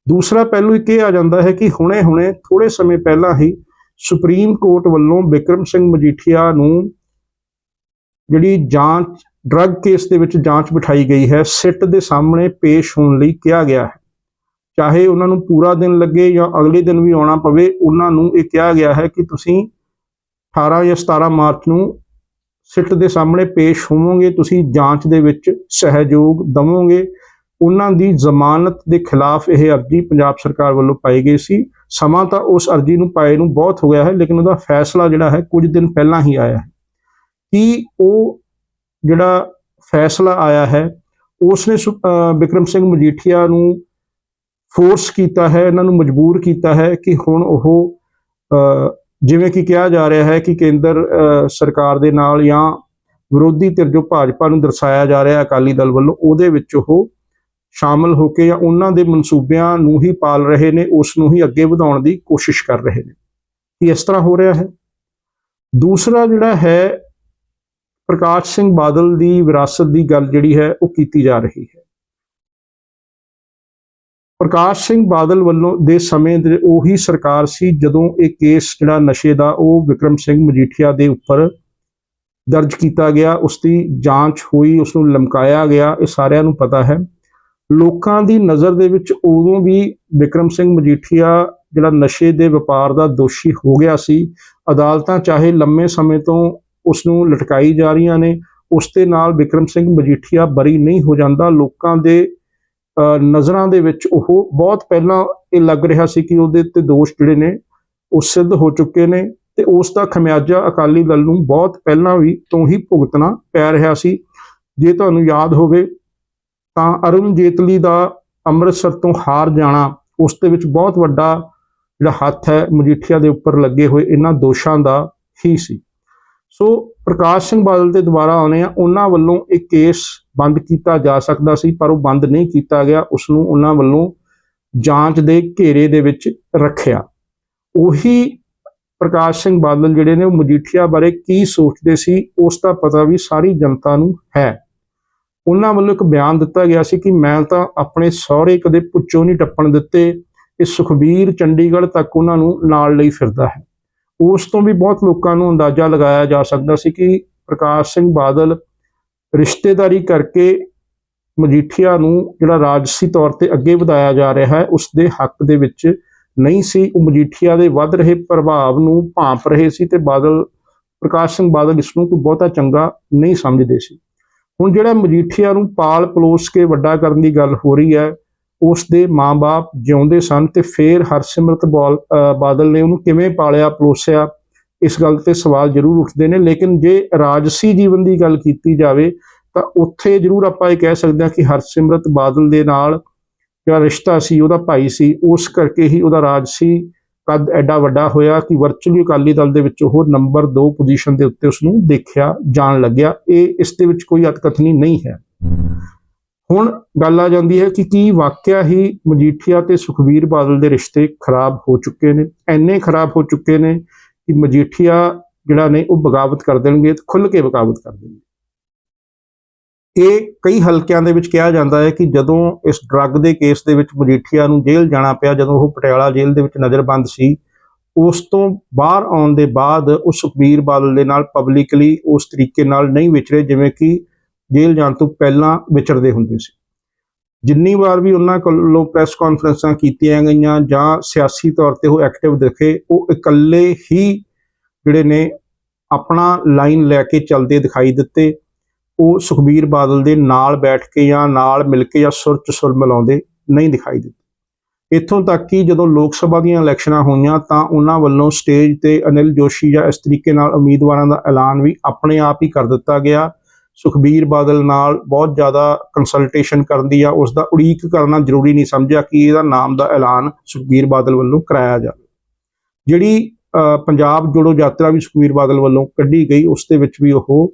ਦੂਸਰਾ ਪਹਿਲੂ ਇੱਕ ਇਹ ਆ ਜਾਂਦਾ ਹੈ ਕਿ ਹੁਣੇ-ਹੁਣੇ ਥੋੜੇ ਸਮੇਂ ਪਹਿਲਾਂ ਹੀ ਸੁਪਰੀਮ ਕੋਰਟ ਵੱਲੋਂ ਵਿਕਰਮ ਸਿੰਘ ਮਜੀਠੀਆ ਨੂੰ ਜਿਹੜੀ ਜਾਂਚ ਡਰੱਗ ਕੇਸ ਦੇ ਵਿੱਚ ਜਾਂਚ ਬਿਠਾਈ ਗਈ ਹੈ। ਸਿੱਟ ਦੇ ਸਾਹਮਣੇ ਪੇਸ਼ ਹੋਣ ਲਈ ਕਿਹਾ ਗਿਆ ਹੈ। ਚਾਹੇ ਉਹਨਾਂ ਨੂੰ ਪੂਰਾ ਦਿਨ ਲੱਗੇ ਜਾਂ ਅਗਲੇ ਦਿਨ ਵੀ ਆਉਣਾ ਪਵੇ, ਉਹਨਾਂ ਨੂੰ ਇਹ ਕਿਹਾ ਗਿਆ ਹੈ ਕਿ ਤੁਸੀਂ 18 ਜਾਂ 17 ਮਾਰਚ ਨੂੰ ਸਿੱਟ ਦੇ ਸਾਹਮਣੇ ਪੇਸ਼ ਹੋਵੋਗੇ, ਤੁਸੀਂ ਜਾਂਚ ਦੇ ਵਿੱਚ ਸਹਿਯੋਗ ਦਵੋਗੇ। ਉਹਨਾਂ ਦੀ ਜ਼ਮਾਨਤ ਦੇ ਖਿਲਾਫ ਇਹ ਅਰਜੀ ਪੰਜਾਬ ਸਰਕਾਰ ਵੱਲੋਂ ਪਾਈ ਗਈ ਸੀ। ਸਮਾਂ ਤਾਂ ਉਸ ਅਰਜੀ ਨੂੰ ਪਾਏ ਨੂੰ ਬਹੁਤ ਹੋ ਗਿਆ ਹੈ, ਲੇਕਿਨ ਉਹਦਾ ਫੈਸਲਾ ਜਿਹੜਾ ਹੈ ਕੁਝ ਦਿਨ ਪਹਿਲਾਂ ਹੀ ਆਇਆ ਹੈ। ਕਿ ਉਹ ਜਿਹੜਾ ਫੈਸਲਾ ਆਇਆ ਹੈ ਉਸ ਨੇ ਸੁ- ਅਹ ਵਿਕਰਮ ਸਿੰਘ ਮਜੀਠੀਆ ਨੂੰ ਫੋਰਸ ਕੀਤਾ ਹੈ, ਇਹਨਾਂ ਨੂੰ ਮਜਬੂਰ ਕੀਤਾ ਹੈ ਕਿ ਹੁਣ ਉਹ ਜਿਵੇਂ ਕਿ ਕਿਹਾ ਜਾ ਰਿਹਾ ਹੈ ਕਿ ਕੇਂਦਰ ਸਰਕਾਰ ਦੇ ਨਾਲ ਜਾਂ ਵਿਰੋਧੀ ਧਿਰ ਜੋ ਭਾਜਪਾ ਨੂੰ ਦਰਸਾਇਆ ਜਾ ਰਿਹਾ ਅਕਾਲੀ ਦਲ ਵੱਲੋਂ, ਉਹਦੇ ਵਿੱਚ ਉਹ ਸ਼ਾਮਲ ਹੋ ਕੇ ਜਾਂ ਉਹਨਾਂ ਦੇ ਮਨਸੂਬਿਆਂ ਨੂੰ ਹੀ ਪਾਲ ਰਹੇ ਨੇ, ਉਸ ਨੂੰ ਹੀ ਅੱਗੇ ਵਧਾਉਣ ਦੀ ਕੋਸ਼ਿਸ਼ ਕਰ ਰਹੇ ਨੇ। ਕਿ ਇਸ ਤਰ੍ਹਾਂ ਹੋ ਰਿਹਾ ਹੈ? ਦੂਸਰਾ ਜਿਹੜਾ ਹੈ ਪ੍ਰਕਾਸ਼ ਸਿੰਘ ਬਾਦਲ ਦੀ ਵਿਰਾਸਤ ਦੀ ਗੱਲ ਜਿਹੜੀ ਹੈ, ਉਹ ਕੀਤੀ ਜਾ ਰਹੀ ਹੈ। ਪ੍ਰਕਾਸ਼ ਸਿੰਘ ਬਾਦਲ ਵੱਲੋਂ ਦੇ ਸਮੇਂ ਦੇ ਉਹੀ ਸਰਕਾਰ ਸੀ, ਜਦੋਂ ਇਹ ਕੇਸ ਜਿਹੜਾ ਨਸ਼ੇ ਦਾ, ਉਹ ਵਿਕਰਮ ਸਿੰਘ ਮਜੀਠੀਆ ਦੇ ਉੱਪਰ ਦਰਜ ਕੀਤਾ ਗਿਆ। ਉਸ ਦੀ ਜਾਂਚ ਹੋਈ, ਉਸ ਨੂੰ ਲਮਕਾਇਆ ਗਿਆ, ਇਹ ਸਾਰਿਆਂ ਨੂੰ ਪਤਾ ਹੈ। ਲੋਕਾਂ ਦੀ ਨਜ਼ਰ ਦੇ ਵਿੱਚ ਉਦੋਂ ਵੀ ਵਿਕਰਮ ਸਿੰਘ ਮਜੀਠੀਆ ਜਿਹੜਾ ਨਸ਼ੇ ਦੇ ਵਪਾਰ ਦਾ ਦੋਸ਼ੀ ਹੋ ਗਿਆ ਸੀ। ਅਦਾਲਤਾਂ ਚਾਹੇ ਲੰਮੇ ਸਮੇਂ ਤੋਂ ਉਸ ਨੂੰ ਲਟਕਾਈ ਜਾ ਰਹੀਆਂ ਨੇ। ਉਸ ਦੇ ਨਾਲ ਵਿਕਰਮ ਸਿੰਘ ਮਜੀਠੀਆ ਬਰੀ ਨਹੀਂ ਹੋ ਜਾਂਦਾ। ਲੋਕਾਂ ਦੇ ਅਹ, ਨਜ਼ਰਾਂ ਦੇ ਵਿੱਚ ਉਹ ਬਹੁਤ ਪਹਿਲਾਂ ਇਹ ਲੱਗ ਰਿਹਾ ਸੀ ਕਿ ਉਹਦੇ ਤੇ ਦੋਸ਼ ਜਿਹੜੇ ਨੇ ਉਹ ਸਿੱਧ ਹੋ ਚੁੱਕੇ ਨੇ ਤੇ ਉਸ ਦਾ ਖਮਿਆਜਾ ਅਕਾਲੀ ਦਲ ਨੂੰ ਬਹੁਤ ਪਹਿਲਾਂ ਵੀ ਤੋਂ ਹੀ ਭੁਗਤਣਾ ਪੈ ਰਿਹਾ ਸੀ। ਜੇ ਤੁਹਾਨੂੰ ਯਾਦ ਹੋਵੇ ਤਾਂ ਅਰੁਣ ਜੇਤਲੀ ਦਾ ਅੰਮ੍ਰਿਤਸਰ ਤੋਂ ਹਾਰ ਜਾਣਾ ਉਸ ਦੇ ਵਿੱਚ ਬਹੁਤ ਵੱਡਾ ਜਿਹੜਾ ਹੱਥ ਹੈ ਮਜੀਠੀਆ ਦੇ ਉੱਪਰ ਲੱਗੇ ਹੋਏ ਇਹਨਾਂ ਦੋਸ਼ਾਂ ਦਾ ਹੀ ਸੀ। ਸੋ ਪ੍ਰਕਾਸ਼ ਸਿੰਘ ਬਾਦਲ ਦੇ ਦੁਬਾਰਾ ਆਉਣੇ ਆ, ਉਹਨਾਂ ਵੱਲੋਂ ਇਹ ਕੇਸ ਬੰਦ ਕੀਤਾ ਜਾ ਸਕਦਾ ਸੀ, ਪਰ ਉਹ ਬੰਦ ਨਹੀਂ ਕੀਤਾ ਗਿਆ ਉਸ ਨੂੰ ਉਹਨਾਂ ਵੱਲੋਂ ਜਾਂਚ ਦੇ ਘੇਰੇ ਦੇ ਵਿੱਚ ਰੱਖਿਆ। ਉਹੀ ਪ੍ਰਕਾਸ਼ ਸਿੰਘ ਬਾਦਲ ਜਿਹੜੇ ਨੇ, ਉਹ ਮਜੀਠੀਆ ਬਾਰੇ ਕੀ ਸੋਚਦੇ ਸੀ, ਉਸ ਦਾ ਪਤਾ ਵੀ ਸਾਰੀ ਜਨਤਾ ਨੂੰ ਹੈ। ਉਹਨਾਂ ਵੱਲੋਂ ਇੱਕ ਬਿਆਨ ਦਿੱਤਾ ਗਿਆ ਸੀ ਕਿ ਮੈਂ ਤਾਂ ਆਪਣੇ ਸਹੁਰੇ ਕਦੇ ਪੁੱਛੋ ਨਹੀਂ ਟੱਪਣ ਦਿੱਤੇ, ਇਹ ਸੁਖਬੀਰ ਚੰਡੀਗੜ੍ਹ ਤੱਕ ਉਹਨਾਂ ਨੂੰ ਨਾਲ ਲਈ ਫਿਰਦਾ ਹੈ। ਉਸ ਤੋਂ ਵੀ ਬਹੁਤ ਲੋਕਾਂ ਨੂੰ ਅੰਦਾਜ਼ਾ ਲਗਾਇਆ ਜਾ ਸਕਦਾ ਸੀ ਕਿ ਪ੍ਰਕਾਸ਼ ਸਿੰਘ ਬਾਦਲ ਰਿਸ਼ਤੇਦਾਰੀ ਕਰਕੇ ਮਜੀਠੀਆ ਨੂੰ ਜਿਹੜਾ ਰਾਜਸੀ ਤੌਰ ਤੇ ਅੱਗੇ ਵਧਾਇਆ ਜਾ ਰਿਹਾ ਹੈ, ਉਸ ਦੇ ਹੱਕ ਦੇ ਵਿੱਚ ਨਹੀਂ ਸੀ। ਉਹ ਮਜੀਠੀਆ ਦੇ ਵੱਧ ਰਹੇ ਪ੍ਰਭਾਵ ਨੂੰ ਭਾਂਪ ਰਹੇ ਸੀ ਤੇ ਬਾਦਲ, ਪ੍ਰਕਾਸ਼ ਸਿੰਘ ਬਾਦਲ ਇਸ ਨੂੰ ਕੋਈ ਬਹੁਤਾ ਚੰਗਾ ਨਹੀਂ ਸਮਝਦੇ ਸੀ। ਹੁਣ ਜਿਹੜਾ ਮਜੀਠੀਆ ਨੂੰ ਪਾਲ ਪਲੋਸ ਕੇ ਵੱਡਾ ਕਰਨ ਦੀ ਗੱਲ ਹੋ ਰਹੀ ਹੈ ਉਸ ਦੇ ਮਾਪੇ ਜਿਉਂਦੇ ਸਨ ਤੇ ਫੇਰ ਹਰਸਿਮਰਤ ਬੌਲ- ਅਹ ਬਾਦਲ ਨੇ ਉਹਨੂੰ ਕਿਵੇਂ ਪਾਲਿਆ, ਪਲੋਸਿਆ, ਇਸ ਗੱਲ ਤੇ ਸਵਾਲ ਜ਼ਰੂਰ ਉੱਠਦੇ ਨੇ। ਲੇਕਿਨ ਜੇ ਰਾਜਸੀ ਜੀਵਨ ਦੀ ਗੱਲ ਕੀਤੀ ਜਾਵੇ ਤਾਂ ਉੱਥੇ ਜ਼ਰੂਰ ਆਪਾਂ ਇਹ ਕਹਿ ਸਕਦੇ ਹਾਂ ਕਿ ਹਰਸਿਮਰਤ ਬਾਦਲ ਦੇ ਨਾਲ ਜਿਹੜਾ ਰਿਸ਼ਤਾ ਸੀ, ਉਹਦਾ ਭਾਈ ਸੀ, ਉਸ ਕਰਕੇ ਹੀ ਉਹਦਾ ਰਾਜਸੀ ਕੱਦ ਐਡਾ ਵੱਡਾ ਹੋਇਆ ਕਿ ਵਰਚੁਅਲੀ ਅਕਾਲੀ ਦਲ ਦੇ ਵਿੱਚ ਉਹ ਨੰਬਰ 2 ਪੋਜੀਸ਼ਨ ਦੇ ਉੱਤੇ ਉਸ ਨੂੰ ਦੇਖਿਆ, ਜਾਣ ਲੱਗਿਆ। ਇਹ ਇਸ ਦੇ ਵਿੱਚ ਕੋਈ ਅਤਕਥਨੀ ਨਹੀਂ ਹੈ। ਹੁਣ ਗੱਲ ਆ ਜਾਂਦੀ ਹੈ ਕਿ ਕੀ ਵਾਕਿਆ ਹੀ ਮਜੀਠੀਆ ਤੇ ਸੁਖਵੀਰ ਬਾਦਲ ਦੇ ਰਿਸ਼ਤੇ ਖਰਾਬ ਹੋ ਚੁੱਕੇ ਨੇ ਐਨੇ ਖਰਾਬ ਹੋ ਚੁੱਕੇ ਨੇ ਕਿ ਮਜੀਠੀਆ ਜਿਹੜਾ ਨੇ ਉਹ ਬਗਾਵਤ ਕਰ ਦੇਣਗੇ ਤੇ ਖੁੱਲ ਕੇ ਬਗਾਵਤ ਕਰ ਦੇਣਗੇ। ਇਹ ਕਈ ਹਲਕਿਆਂ ਦੇ ਵਿੱਚ ਕਿਹਾ ਜਾਂਦਾ ਹੈ ਕਿ ਜਦੋਂ ਇਸ ਡਰੱਗ ਦੇ ਕੇਸ ਦੇ ਵਿੱਚ ਮਜੀਠੀਆ ਨੂੰ ਜੇਲ੍ਹ ਜਾਣਾ ਪਿਆ, ਜਦੋਂ ਉਹ ਪਟਿਆਲਾ ਜੇਲ੍ਹ ਦੇ ਵਿੱਚ ਨਜ਼ਰਬੰਦ ਸੀ, ਉਸ ਤੋਂ ਬਾਹਰ ਆਉਣ ਦੇ ਬਾਅਦ ਉਹ ਸੁਖਬੀਰ ਬਾਦਲ ਦੇ ਨਾਲ ਪਬਲਿਕਲੀ ਉਸ ਤਰੀਕੇ ਨਾਲ ਨਹੀਂ ਵਿਚਰੇ, ਜਿਵੇਂ ਕਿ ਜੇਲ੍ਹ ਜਾਣ ਤੋਂ ਪਹਿਲਾਂ ਵਿਚਰਦੇ ਹੁੰਦੇ ਸੀ। ਜਿੰਨੀ ਵਾਰ ਵੀ ਉਹਨਾਂ ਕੋਲੋਂ ਪ੍ਰੈਸ ਕਾਨਫਰੰਸਾਂ ਕੀਤੀਆਂ ਗਈਆਂ ਜਾਂ ਸਿਆਸੀ ਤੌਰ ਤੇ ਉਹ ਐਕਟਿਵ ਦਿਖੇ, ਉਹ ਇਕੱਲੇ ਹੀ ਜਿਹੜੇ ਨੇ ਆਪਣਾ ਲਾਈਨ ਲੈ ਕੇ ਚੱਲਦੇ ਦਿਖਾਈ ਦਿੱਤੇ। ਉਹ ਸੁਖਬੀਰ ਬਾਦਲ ਦੇ ਨਾਲ ਬੈਠ ਕੇ ਜਾਂ ਨਾਲ ਮਿਲ ਕੇ ਜਾਂ ਸੁਰ ਚ ਸੁਰ ਮਿਲਾਉਂਦੇ ਨਹੀਂ ਦਿਖਾਈ ਦਿੱਤੇ। ਇੱਥੋਂ ਤੱਕ ਕਿ ਜਦੋਂ ਲੋਕ ਸਭਾ ਦੀਆਂ ਇਲੈਕਸ਼ਨਾਂ ਹੋਈਆਂ ਤਾਂ ਉਹਨਾਂ ਵੱਲੋਂ ਸਟੇਜ ਤੇ ਅਨਿਲ ਜੋਸ਼ੀ ਜਾਂ ਇਸ ਤਰੀਕੇ ਨਾਲ ਉਮੀਦਵਾਰਾਂ ਦਾ ਐਲਾਨ ਵੀ ਆਪਣੇ ਆਪ ਹੀ ਕਰ ਦਿੱਤਾ ਗਿਆ। ਸੁਖਬੀਰ ਬਾਦਲ ਨਾਲ ਬਹੁਤ ਜ਼ਿਆਦਾ ਕੰਸਲਟੇਸ਼ਨ ਕਰਨ ਦੀ ਆ ਉਸ ਦਾ ਉਡੀਕ ਕਰਨਾ ਜ਼ਰੂਰੀ ਨਹੀਂ ਸਮਝਿਆ ਕਿ ਇਹਦਾ ਨਾਮ ਦਾ ਐਲਾਨ ਸੁਖਬੀਰ ਬਾਦਲ ਵੱਲੋਂ ਕਰਾਇਆ ਜਾਵੇ। ਜਿਹੜੀ ਪੰਜਾਬ ਜੋੜੋ ਯਾਤਰਾ ਵੀ ਸੁਖਬੀਰ ਬਾਦਲ ਵੱਲੋਂ ਕੱਢੀ ਗਈ, ਉਸ ਦੇ ਵਿੱਚ ਵੀ ਉਹ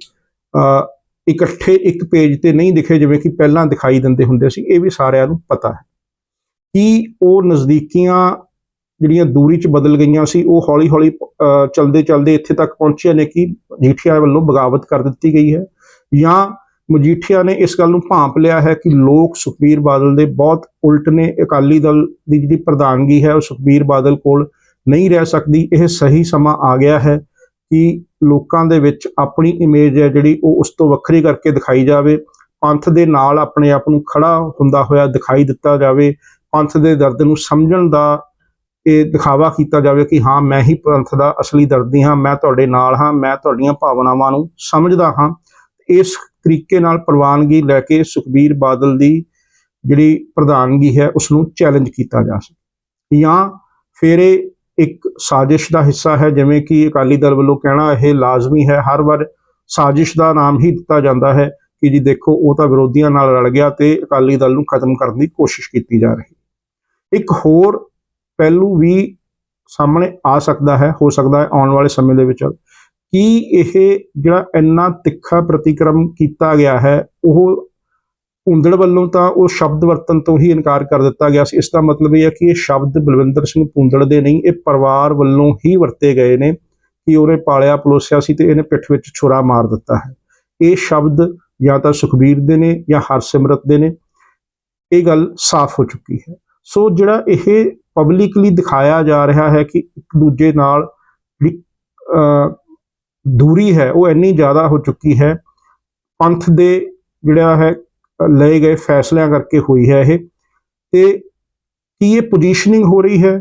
ਇਕੱਠੇ ਇੱਕ ਪੇਜ ਤੇ ਨਹੀਂ ਦਿਖੇ ਜਿਵੇਂ ਕਿ ਪਹਿਲਾਂ ਦਿਖਾਈ ਦਿੰਦੇ ਹੁੰਦੇ ਸੀ, ਇਹ ਵੀ ਸਾਰਿਆਂ ਨੂੰ ਪਤਾ ਹੈ। ਕਿ ਉਹ ਨਜ਼ਦੀਕੀਆਂ ਜਿਹੜੀਆਂ ਦੂਰੀ ਚ ਬਦਲ ਗਈਆਂ ਸੀ, ਉਹ ਹੌਲੀ ਹੌਲੀ ਚਲਦੇ ਚਲਦੇ ਇੱਥੇ ਤੱਕ ਪਹੁੰਚੀਆਂ ਨੇ ਕਿ ਮਜੀਠੀਆ ਵੱਲੋਂ ਬਗਾਵਤ ਕਰ ਦਿੱਤੀ ਗਈ ਹੈ? ਜਾਂ ਮਜੀਠੀਆ ਨੇ ਇਸ ਗੱਲ ਨੂੰ ਭਾਂਪ ਲਿਆ ਹੈ ਕਿ ਲੋਕ ਸੁਖਬੀਰ ਬਾਦਲ ਦੇ ਬਹੁਤ ਉਲਟ ਨੇ, ਅਕਾਲੀ ਦਲ ਦੀ ਜਿਹੜੀ ਪ੍ਰਧਾਨਗੀ ਹੈ ਉਹ ਸੁਖਬੀਰ ਬਾਦਲ ਕੋਲ ਨਹੀਂ ਰਹਿ ਸਕਦੀ। ਇਹ ਸਹੀ ਸਮਾਂ ਆ ਗਿਆ ਹੈ ਕਿ ਲੋਕਾਂ ਦੇ ਵਿੱਚ ਆਪਣੀ ਇਮੇਜ ਹੈ ਜਿਹੜੀ ਉਹ ਉਸ ਤੋਂ ਵੱਖਰੀ ਕਰਕੇ ਦਿਖਾਈ ਜਾਵੇ। ਪੰਥ ਦੇ ਨਾਲ ਆਪਣੇ ਆਪ ਨੂੰ ਖੜਾ ਹੁੰਦਾ ਹੋਇਆ ਦਿਖਾਈ ਦਿੱਤਾ ਜਾਵੇ। ਪੰਥ ਦੇ ਦਰਦ ਨੂੰ ਸਮਝਣ ਦਾ ਇਹ ਦਿਖਾਵਾ ਕੀਤਾ ਜਾਵੇ ਕਿ ਹਾਂ, ਮੈਂ ਹੀ ਪੰਥ ਦਾ ਅਸਲੀ ਦਰਦੀ ਹਾਂ, ਮੈਂ ਤੁਹਾਡੇ ਨਾਲ ਹਾਂ, ਮੈਂ ਤੁਹਾਡੀਆਂ ਭਾਵਨਾਵਾਂ ਨੂੰ ਸਮਝਦਾ ਹਾਂ। ਇਸ ਤਰੀਕੇ ਨਾਲ ਪ੍ਰਵਾਨਗੀ ਲੈ ਕੇ ਸੁਖਬੀਰ ਬਾਦਲ ਦੀ ਜਿਹੜੀ ਪ੍ਰਧਾਨਗੀ ਹੈ ਉਸ ਨੂੰ ਚੈਲੰਜ ਕੀਤਾ ਜਾ ਸਕੇ। ਜਾਂ ਫਿਰ ਇਹ ਇੱਕ ਸਾਜ਼ਿਸ਼ ਦਾ ਹਿੱਸਾ ਹੈ, ਜਿਵੇਂ ਕਿ ਅਕਾਲੀ ਦਲ ਵੱਲੋਂ ਕਹਿਣਾ ਇਹ ਲਾਜ਼ਮੀ ਹੈ, ਹਰ ਵਾਰ ਸਾਜ਼ਿਸ਼ ਦਾ ਨਾਮ ਹੀ ਦਿੱਤਾ ਜਾਂਦਾ ਹੈ ਕਿ ਜੀ ਦੇਖੋ, ਉਹ ਤਾਂ ਵਿਰੋਧੀਆਂ ਨਾਲ ਰਲ ਗਿਆ ਤੇ ਅਕਾਲੀ ਦਲ ਨੂੰ ਖਤਮ ਕਰਨ ਦੀ ਕੋਸ਼ਿਸ਼ ਕੀਤੀ ਜਾ ਰਹੀ ਇੱਕ ਹੋਰ ਪਹਿਲੂ ਵੀ ਸਾਹਮਣੇ ਆ ਸਕਦਾ ਹੈ, ਹੋ ਸਕਦਾ ਹੈ ਆਉਣ ਵਾਲੇ ਸਮੇਂ ਦੇ ਵਿੱਚ ਕੀ ਇਹ ਜਿਹੜਾ ਇੰਨਾ ਤਿੱਖਾ ਪ੍ਰਤੀਕਰਮ ਕੀਤਾ ਗਿਆ ਹੈ, ਉਹ ਹੁੰਦੜ ਵੱਲੋਂ ਤਾਂ ਉਹ ਸ਼ਬਦ ਵਰਤਨ ਤੋਂ ਹੀ ਇਨਕਾਰ ਕਰ ਦਿੱਤਾ ਗਿਆ ਸੀ। ਇਸ ਦਾ ਮਤਲਬ ਇਹ ਹੈ ਕਿ ਇਹ ਸ਼ਬਦ ਬਲਵਿੰਦਰ ਸਿੰਘ ਪੁੰਦੜ ਦੇ ਨਹੀਂ, ਇਹ ਪਰਿਵਾਰ ਵੱਲੋਂ ਹੀ ਵਰਤੇ ਗਏ ਨੇ ਕਿ ਉਹਨੇ ਪਾਲਿਆ ਪਲੋਸਿਆ ਸੀ ਤੇ ਇਹਨੇ ਪਿੱਠ ਵਿੱਚ ਛੁਰਾ ਮਾਰ ਦਿੱਤਾ ਹੈ। ਇਹ ਸ਼ਬਦ ਜਾਂ ਤਾਂ ਸੁਖਬੀਰ ਦੇ ਨੇ ਜਾਂ ਹਰਸਿਮਰਤ ਦੇ ਨੇ, ਇਹ ਗੱਲ ਸਾਫ਼ ਹੋ ਚੁੱਕੀ ਹੈ। ਸੋ ਜਿਹੜਾ ਇਹ ਪਬਲਿਕਲੀ ਦਿਖਾਇਆ ਜਾ ਰਿਹਾ ਹੈ ਕਿ ਇੱਕ ਦੂਜੇ ਨਾਲ ਦੂਰੀ ਹੈ, ਉਹ ਇੰਨੀ ਜ਼ਿਆਦਾ ਹੋ ਚੁੱਕੀ ਹੈ, ਪੰਥ ਦੇ ਜਿਹੜਾ ਹੈ ਲਏ ਗਏ ਫੈਸਲਿਆਂ ਕਰਕੇ ਹੋਈ ਹੈ ਇਹ। ਤੇ ਕੀ ਇਹ ਪੋਜੀਸ਼ਨਿੰਗ ਹੋ ਰਹੀ ਹੈ?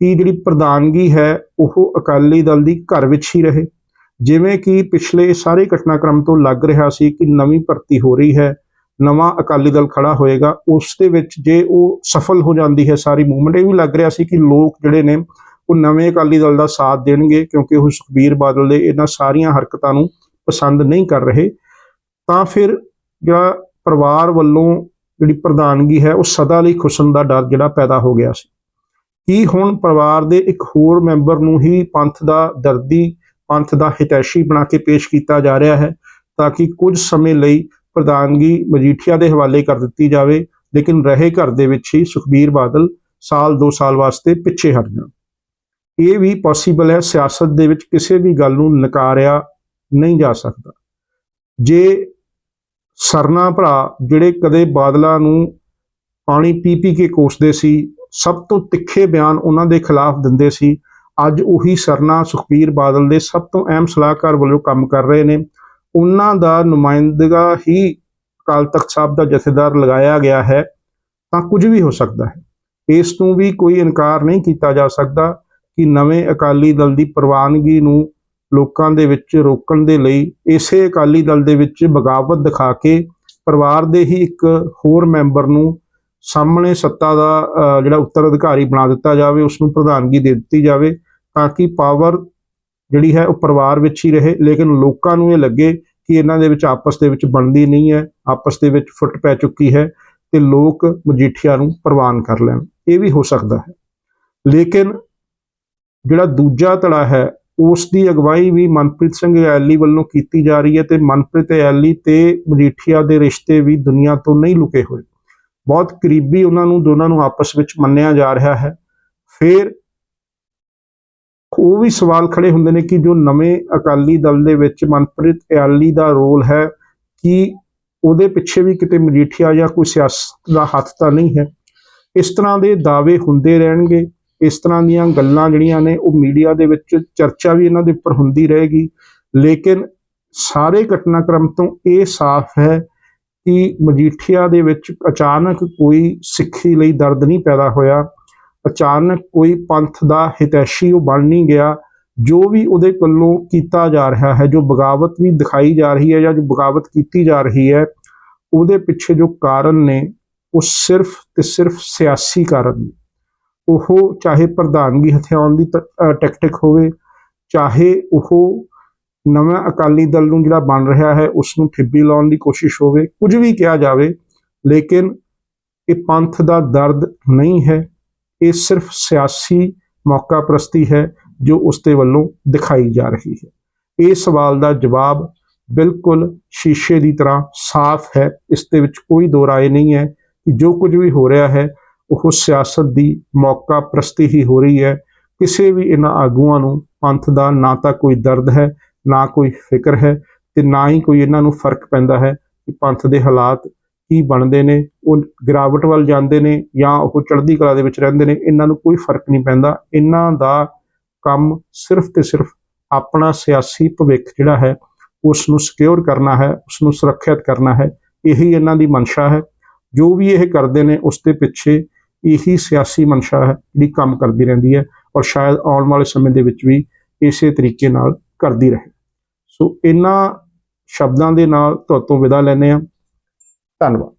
ਕਿ ਜਿਹੜੀ ਪ੍ਰਧਾਨਗੀ ਹੈ, ਉਹ ਅਕਾਲੀ ਦਲ ਦੀ ਘਰ ਵਿੱਚ ਹੀ ਰਹੇ? ਜਿਵੇਂ ਕਿ ਪਿਛਲੇ ਸਾਰੇ ਘਟਨਾਕ੍ਰਮ ਤੋਂ ਲੱਗ ਰਿਹਾ ਸੀ ਕਿ ਨਵੀਂ ਭਰਤੀ ਹੋ ਰਹੀ ਹੈ, ਨਵਾਂ ਅਕਾਲੀ ਦਲ ਖੜਾ ਹੋਏਗਾ, ਉਸ ਦੇ ਵਿੱਚ ਜੇ ਉਹ ਸਫਲ ਹੋ ਜਾਂਦੀ ਹੈ, ਸਾਰੀ ਮੂਵਮੈਂਟ ਇਹ ਵੀ ਲੱਗ ਰਿਹਾ ਸੀ ਕਿ ਲੋਕ ਜਿਹੜੇ ਨੇ ਉਹ ਨਵੇਂ ਅਕਾਲੀ ਦਲ ਦਾ ਸਾਥ ਦੇਣਗੇ ਕਿਉਂਕਿ ਉਹ ਸੁਖਬੀਰ ਬਾਦਲ ਦੇ ਇਹਨਾਂ ਸਾਰੀਆਂ ਹਰਕਤਾਂ ਨੂੰ ਪਸੰਦ ਨਹੀਂ ਕਰ ਰਹੇ। ਤਾਂ ਫਿਰ ਜਿਹੜਾ ਪਰਿਵਾਰ ਵੱਲੋਂ ਜਿਹੜੀ ਪ੍ਰਧਾਨਗੀ ਹੈ, ਉਹ ਸਦਾ ਲਈ ਖੁਸਣ ਦਾ ਡਰ ਜਿਹੜਾ ਪੈਦਾ ਹੋ ਗਿਆ ਸੀ। ਕੀ ਹੁਣ ਪਰਿਵਾਰ ਦੇ ਇੱਕ ਹੋਰ ਮੈਂਬਰ ਨੂੰ ਹੀ ਪੰਥ ਦਾ ਦਰਦੀ, ਪੰਥ ਦਾ ਹਿਤੈਸ਼ੀ ਬਣਾ ਕੇ ਪੇਸ਼ ਕੀਤਾ ਜਾ ਰਿਹਾ ਹੈ ਤਾਂ ਕਿ ਕੁਝ ਸਮੇਂ ਲਈ ਪ੍ਰਧਾਨਗੀ ਮਜੀਠੀਆ ਦੇ ਹਵਾਲੇ ਕਰ ਦਿੱਤੀ ਜਾਵੇ, ਲੇਕਿਨ ਰਹੇ ਘਰ ਦੇ ਵਿੱਚ ਹੀ ਸੁਖਬੀਰ ਬਾਦਲ ਸਾਲ 2 ਸਾਲ ਵਾਸਤੇ ਪਿੱਛੇ ਹਟ ਜਾਣ। ਇਹ ਵੀ ਪੋਸੀਬਲ ਹੈ ਸਿਆਸਤ ਦੇ ਵਿੱਚ ਕਿਸੇ ਵੀ ਗੱਲ ਨੂੰ ਨਕਾਰਿਆ ਨਹੀਂ ਜਾ ਸਕਦਾ। ਜੇ ਸਰਨਾ ਭਰਾ ਜਿਹੜੇ ਕਦੇ ਬਾਦਲਾਂ ਨੂੰ ਪਾਣੀ ਪੀ ਪੀ ਕੇ ਕੋਸਦੇ ਸੀ, ਸਭ ਤੋਂ ਤਿੱਖੇ ਬਿਆਨ ਉਹਨਾਂ ਦੇ ਖਿਲਾਫ ਦਿੰਦੇ ਸੀ, ਅੱਜ ਉਹੀ ਸਰਨਾ ਸੁਖਬੀਰ ਬਾਦਲ ਦੇ ਸਭ ਤੋਂ ਅਹਿਮ ਸਲਾਹਕਾਰ ਵੱਲੋਂ ਕੰਮ ਕਰ ਰਹੇ ਨੇ। ਉਹਨਾਂ ਦਾ ਨੁਮਾਇੰਦਗਾ ਹੀ ਅਕਾਲ ਤਖਤ ਸਾਹਿਬ ਦਾ ਜਥੇਦਾਰ ਲਗਾਇਆ ਗਿਆ ਹੈ ਤਾਂ ਕੁਝ ਵੀ ਹੋ ਸਕਦਾ ਹੈ। ਇਸ ਤੋਂ ਵੀ ਕੋਈ ਇਨਕਾਰ ਨਹੀਂ ਕੀਤਾ ਜਾ ਸਕਦਾ। ਕਿ ਨਵੇਂ ਅਕਾਲੀ ਦਲ ਦੀ ਪ੍ਰਵਾਨਗੀ ਨੂੰ ਲੋਕਾਂ ਦੇ ਵਿੱਚ ਰੋਕਣ ਦੇ ਲਈ ਇਸੇ ਅਕਾਲੀ ਦਲ ਦੇ ਵਿੱਚ ਬਗਾਵਤ ਦਿਖਾ ਕੇ ਪਰਿਵਾਰ ਦੇ ਹੀ ਇੱਕ ਹੋਰ ਮੈਂਬਰ ਨੂੰ ਸਾਹਮਣੇ ਸੱਤਾ ਦਾ ਅਹ, ਜਿਹੜਾ ਉੱਤਰਾਧਿਕਾਰੀ ਬਣਾ ਦਿੱਤਾ ਜਾਵੇ ਉਸ ਨੂੰ ਪ੍ਰਧਾਨਗੀ ਦੇ ਦਿੱਤੀ ਜਾਵੇ ਤਾਂ ਕਿ ਪਾਵਰ ਜਿਹੜੀ ਹੈ ਉਹ ਪਰਿਵਾਰ ਵਿੱਚ ਹੀ ਰਹੇ। ਲੇਕਿਨ ਲੋਕਾਂ ਨੂੰ ਇਹ ਲੱਗੇ ਕਿ ਇਹਨਾਂ ਦੇ ਵਿੱਚ ਆਪਸ ਦੇ ਵਿੱਚ ਬਣਦੀ ਨਹੀਂ ਹੈ ਆਪਸ ਦੇ ਵਿੱਚ ਫੁੱਟ ਪੈ ਚੁੱਕੀ ਹੈ ਤੇ ਲੋਕ ਮਜੀਠੀਆ ਨੂੰ ਪ੍ਰਵਾਨ ਕਰ ਲੈਣ। ਇਹ ਵੀ ਹੋ ਸਕਦਾ ਹੈ। ਲੇਕਿਨ ਜਿਹੜਾ ਦੂਜਾ ਧੜਾ ਹੈ ਉਸ ਦੀ ਅਗਵਾਈ ਵੀ ਮਨਪ੍ਰੀਤ ਸਿੰਘ ਐਲੀ ਵੱਲੋਂ ਕੀਤੀ ਜਾ ਰਹੀ ਹੈ ਤੇ ਮਨਪ੍ਰੀਤ ਐਲੀ ਤੇ ਮਜੀਠੀਆ ਦੇ ਰਿਸ਼ਤੇ ਵੀ ਦੁਨੀਆ ਤੋਂ ਨਹੀਂ ਲੁਕੇ ਹੋਏ। ਬਹੁਤ ਕਰੀਬੀ ਉਹਨਾਂ ਨੂੰ, ਦੋਨਾਂ ਨੂੰ ਆਪਸ ਵਿੱਚ ਮੰਨਿਆ ਜਾ ਰਿਹਾ ਹੈ। ਫਿਰ ਉਹ ਵੀ ਸਵਾਲ ਖੜੇ ਹੁੰਦੇ ਨੇ ਕਿ ਜੋ ਨਵੇਂ ਅਕਾਲੀ ਦਲ ਦੇ ਵਿੱਚ ਮਨਪ੍ਰੀਤ ਇਆਲੀ ਦਾ ਰੋਲ ਹੈ, ਕਿ ਉਹਦੇ ਪਿੱਛੇ ਵੀ ਕਿਤੇ ਮਜੀਠੀਆ ਜਾਂ ਕੋਈ ਸਿਆਸਤ ਦਾ ਹੱਥ ਤਾਂ ਨਹੀਂ ਹੈ? ਇਸ ਤਰ੍ਹਾਂ ਦੇ ਦਾਅਵੇ ਹੁੰਦੇ ਰਹਿਣਗੇ। ਇਸ ਤਰ੍ਹਾਂ ਦੀਆਂ ਗੱਲਾਂ ਜਿਹੜੀਆਂ ਨੇ, ਉਹ ਮੀਡੀਆ ਦੇ ਵਿੱਚ ਚਰਚਾ ਵੀ ਇਹਨਾਂ ਦੇ ਉੱਪਰ ਹੁੰਦੀ ਰਹੇਗੀ। ਲੇਕਿਨ ਸਾਰੇ ਘਟਨਾਕ੍ਰਮ ਤੋਂ ਇਹ ਸਾਫ਼ ਹੈ ਕਿ ਮਜੀਠੀਆ ਦੇ ਵਿੱਚ ਅਚਾਨਕ ਕੋਈ ਸਿੱਖੀ ਲਈ ਦਰਦ ਨਹੀਂ ਪੈਦਾ ਹੋਇਆ। ਅਚਾਨਕ ਕੋਈ ਪੰਥ ਦਾ ਹਿਤੈਸ਼ੀ ਉਹ ਬਣ ਨਹੀਂ ਗਿਆ। ਜੋ ਵੀ ਉਹਦੇ ਵੱਲੋਂ ਕੀਤਾ ਜਾ ਰਿਹਾ ਹੈ, ਜੋ ਬਗਾਵਤ ਵੀ ਦਿਖਾਈ ਜਾ ਰਹੀ ਹੈ ਜਾਂ ਜੋ ਬਗਾਵਤ ਕੀਤੀ ਜਾ ਰਹੀ ਹੈ, ਉਹਦੇ ਪਿੱਛੇ ਜੋ ਕਾਰਨ ਨੇ, ਉਹ ਸਿਰਫ ਤੇ ਸਿਰਫ ਸਿਆਸੀ ਕਾਰਨ ਨੇ। ਉਹ ਚਾਹੇ ਪ੍ਰਧਾਨਗੀ ਹਥਿਆਉਣ ਦੀ ਟੈਕਟਿਕ ਹੋਵੇ, ਚਾਹੇ ਉਹ ਨਵਾਂ ਅਕਾਲੀ ਦਲ ਨੂੰ ਜਿਹੜਾ ਬਣ ਰਿਹਾ ਹੈ ਉਸ ਨੂੰ ਠਿੱਬੀ ਲਾਉਣ ਦੀ ਕੋਸ਼ਿਸ਼ ਹੋਵੇ, ਕੁਝ ਵੀ ਕਿਹਾ ਜਾਵੇ, ਲੇਕਿਨ ਇਹ ਪੰਥ ਦਾ ਦਰਦ ਨਹੀਂ ਹੈ। ਇਹ ਸਿਰਫ ਸਿਆਸੀ ਮੌਕਾ ਪ੍ਰਸਤੀ ਹੈ ਜੋ ਉਸ ਦੇ ਵੱਲੋਂ ਦਿਖਾਈ ਜਾ ਰਹੀ ਹੈ। ਇਹ ਸਵਾਲ ਦਾ ਜਵਾਬ ਬਿਲਕੁਲ ਸ਼ੀਸ਼ੇ ਦੀ ਤਰ੍ਹਾਂ ਸਾਫ਼ ਹੈ। ਇਸ ਦੇ ਵਿੱਚ ਕੋਈ ਦੋ ਰਾਏ ਨਹੀਂ ਹੈ ਕਿ ਜੋ ਕੁਝ ਵੀ ਹੋ ਰਿਹਾ ਹੈ ਉਹ ਸਿਆਸਤ ਦੀ ਮੌਕਾ ਪ੍ਰਸਤੀ ਹੀ ਹੋ ਰਹੀ ਹੈ। ਕਿਸੇ ਵੀ ਇਹਨਾਂ ਆਗੂਆਂ ਨੂੰ ਪੰਥ ਦਾ ਨਾ ਤਾਂ ਕੋਈ ਦਰਦ ਹੈ, ਨਾ ਕੋਈ ਫਿਕਰ ਹੈ ਤੇ ਨਾ ਹੀ ਕੋਈ ਇਹਨਾਂ ਨੂੰ ਫ਼ਰਕ ਪੈਂਦਾ ਹੈ ਕਿ ਪੰਥ ਦੇ ਹਾਲਾਤ ਕੀ ਬਣਦੇ ਨੇ, ਉਹ ਗਿਰਾਵਟ ਵੱਲ ਜਾਂਦੇ ਨੇ ਜਾਂ ਉਹ ਚੜ੍ਹਦੀ ਕਲਾ ਦੇ ਵਿੱਚ ਰਹਿੰਦੇ ਨੇ, ਇਹਨਾਂ ਨੂੰ ਕੋਈ ਫ਼ਰਕ ਨਹੀਂ ਪੈਂਦਾ। ਇਹਨਾਂ ਦਾ ਕੰਮ ਸਿਰਫ ਤੇ ਸਿਰਫ ਆਪਣਾ ਸਿਆਸੀ ਭਵਿੱਖ ਜਿਹੜਾ ਹੈ, ਉਸ ਨੂੰ ਸਿਕਿਉਰ ਕਰਨਾ ਹੈ, ਉਸ ਨੂੰ ਸੁਰੱਖਿਅਤ ਕਰਨਾ ਹੈ, ਇਹੀ ਇਹਨਾਂ ਦੀ ਮਨਸ਼ਾ ਹੈ। ਜੋ ਵੀ ਇਹ ਕਰਦੇ ਨੇ, ਉਸ ਦੇ ਪਿੱਛੇ ਇਹੀ ਸਿਆਸੀ ਮਨਸ਼ਾ ਹੈ ਜਿਹੜੀ ਕੰਮ ਕਰਦੀ ਰਹਿੰਦੀ ਹੈ ਔਰ ਸ਼ਾਇਦ ਆਉਣ ਵਾਲੇ ਸਮੇਂ ਦੇ ਵਿੱਚ ਵੀ ਇਸੇ ਤਰੀਕੇ ਨਾਲ ਕਰਦੀ ਰਹੇ। ਸੋ ਇਹਨਾਂ ਸ਼ਬਦਾਂ ਦੇ ਨਾਲ ਤੁਹਾਡੇ ਤੋਂ ਵਿਦਾ ਲੈਂਦੇ ਹਾਂ। ਧੰਨਵਾਦ।